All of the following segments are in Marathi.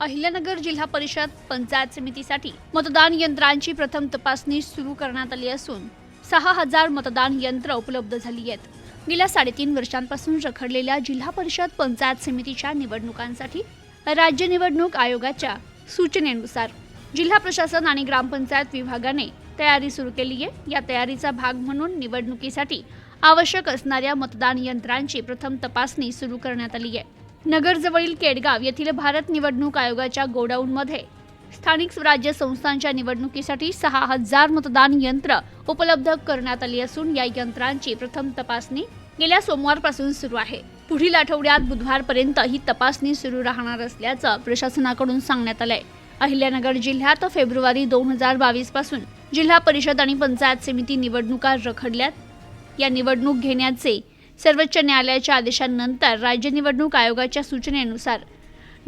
अहिल्यानगर जिल्हा परिषद पंचायत समितीसाठी मतदान यंत्रांची प्रथम तपासणी सुरू करण्यात आली असून सहा हजार मतदान यंत्र उपलब्ध झाली आहेत. गेल्या साडेतीन वर्षांपासून रखडलेल्या जिल्हा परिषद पंचायत समितीच्या निवडणुकांसाठी राज्य निवडणूक आयोगाच्या सूचनेनुसार जिल्हा प्रशासन आणि ग्रामपंचायत विभागाने तयारी सुरू केली आहे. या तयारीचा भाग म्हणून निवडणुकीसाठी आवश्यक असणाऱ्या मतदान यंत्रांची प्रथम तपासणी सुरू करण्यात आली आहे. नगरजवळील केडगाव येथील भारत निवडणूक आयोगाच्या गोडाऊनमध्ये स्थानिक स्वराज्य संस्थांच्या निवडणुकीसाठी सहा हजार मतदान यंत्र उपलब्ध करण्यात आली असून या यंत्रांची प्रथम तपासणी गेल्या सोमवारपासून सुरू आहे. पुढील आठवड्यात बुधवारपर्यंत ही तपासणी सुरू राहणार असल्याचं प्रशासनाकडून सांगण्यात आलंय. अहिल्यानगर जिल्ह्यात फेब्रुवारी दोन हजार बावीसपासून जिल्हा परिषद आणि पंचायत समिती निवडणुका रखडल्यात. या निवडणूक घेण्याचे सर्वोच्च न्यायालयाच्या आदेशानंतर राज्य निवडणूक आयोगाच्या सूचनेनुसार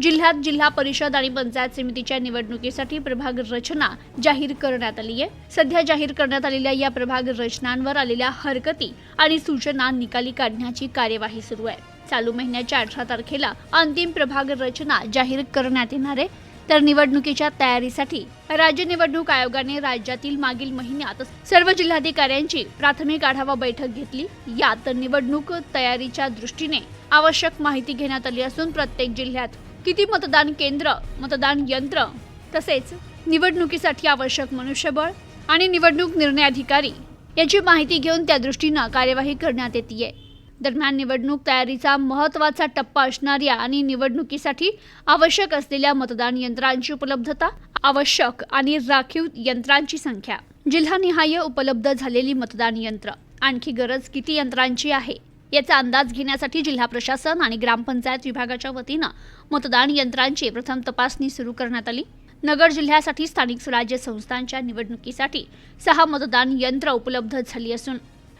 जिल्ह्यात जिल्हा परिषद आणि पंचायत समितीच्या निवडणुकीसाठी प्रभाग रचना जाहीर करण्यात आली आहे. सध्या जाहीर करण्यात आलेल्या या प्रभाग रचनांवर आलेल्या हरकती आणि सूचना निकाली काढण्याची कार्यवाही सुरू आहे. चालू महिन्याच्या अठरा तारखेला अंतिम प्रभाग रचना जाहीर करण्यात येणार आहे. तर निवडणुकीच्या तयारीसाठी राज्य निवडणूक आयोगाने राज्यातील मागील महिन्यात सर्व जिल्हाधिकाऱ्यांची प्राथमिक आढावा बैठक घेतली. यात निवडणूक तयारीच्या दृष्टीने आवश्यक माहिती घेण्यात आली असून प्रत्येक जिल्ह्यात किती मतदान केंद्र मतदान यंत्र तसेच निवडणुकीसाठी आवश्यक मनुष्यबळ आणि निवडणूक निर्णय अधिकारी याची माहिती घेऊन त्या दृष्टीनं कार्यवाही करण्यात येते दरम्यान निवडणूक तयारीचा महत्त्वाचा टप्पा असणाऱ्या आणि निवडणुकीसाठी आवश्यक असलेल्या मतदान यंत्रांची उपलब्धता आवश्यक आणि राखीव यंत्रांची संख्या. जिल्हानिहाय उपलब्ध झालेली मतदान यंत्र आणखी गरज किती यंत्रांची आहे? याचा अंदाज घेण्यासाठी जिल्हा प्रशासन आणि ग्रामपंचायत विभागाच्या वतीनं मतदान यंत्रांची प्रथम तपासणी सुरू करण्यात आली. नगर जिल्ह्यासाठी स्थानिक स्वराज्य संस्थांच्या निवडणुकीसाठी सहा मतदान यंत्र उपलब्ध झाली असून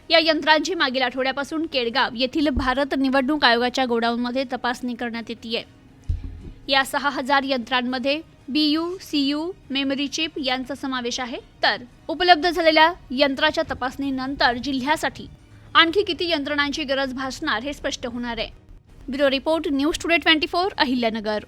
या यंत्रांची मागील आठवड्यापासून केडगाव येथील भारत निवडणूक आयोगाच्या गोडाऊनमध्ये तपासणी करण्यात येते आहे या सहा हजार यंत्रांमध्ये B U C U memory chip यांचा समावेश आहे. तर उपलब्ध झालेल्या यंत्राच्या तपासणीनंतर जिल्ह्यासाठी आणखी किती यंत्रणांची गरज भासणार हे स्पष्ट होणार आहे. Bureau report news today twenty four Ahilyanagar.